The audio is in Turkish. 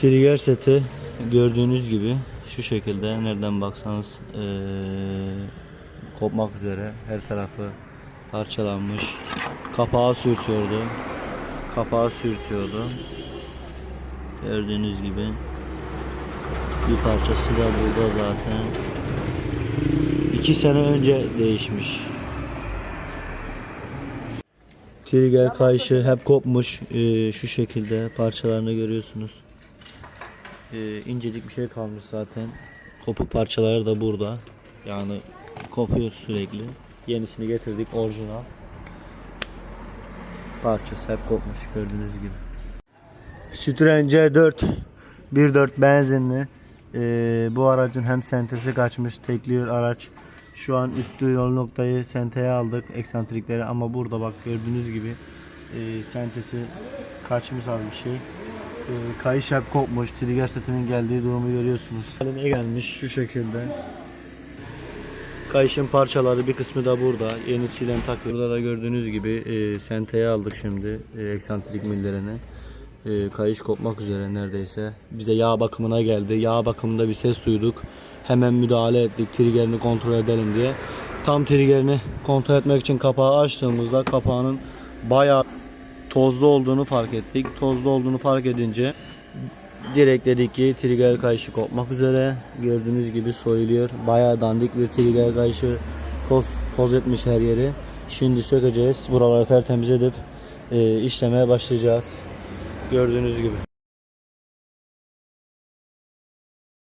Trigger seti gördüğünüz gibi şu şekilde nereden baksanız eee, kopmak üzere her tarafı parçalanmış. Kapağı sürtüyordu. Kapağı sürtüyordu. Gördüğünüz gibi bir parçası da burada zaten. İki sene önce değişmiş. Trigger kayışı hep kopmuş. Ee, şu şekilde parçalarını görüyorsunuz. Ee, incecik bir şey kalmış zaten. Kopuk parçaları da burada. Yani kopuyor sürekli. Yenisini getirdik orijinal. Parçası hep kopmuş gördüğünüz gibi. Citroen C4 1.4 benzinli. Ee, bu aracın hem sentesi kaçmış tekliyor araç. Şu an üstü yol noktayı senteye aldık eksantrikleri ama burada bak gördüğünüz gibi e, sentesi kaçmış az bir şey. E, kayış hep kopmuş. Trigger setinin geldiği durumu görüyorsunuz. Haline gelmiş şu şekilde. Kayışın parçaları bir kısmı da burada. Yenisiyle takıyor. Burada da gördüğünüz gibi e, senteye aldık şimdi e, eksantrik millerini. E, kayış kopmak üzere neredeyse. Bize yağ bakımına geldi. Yağ bakımında bir ses duyduk. Hemen müdahale ettik triggerini kontrol edelim diye. Tam triggerini kontrol etmek için kapağı açtığımızda kapağının bayağı tozlu olduğunu fark ettik. Tozlu olduğunu fark edince direkt dedik ki trigger kayışı kopmak üzere. Gördüğünüz gibi soyuluyor. Bayağı dandik bir trigger kayışı. Toz, toz etmiş her yeri. Şimdi sökeceğiz. Buraları tertemiz edip e, işlemeye başlayacağız. Gördüğünüz gibi.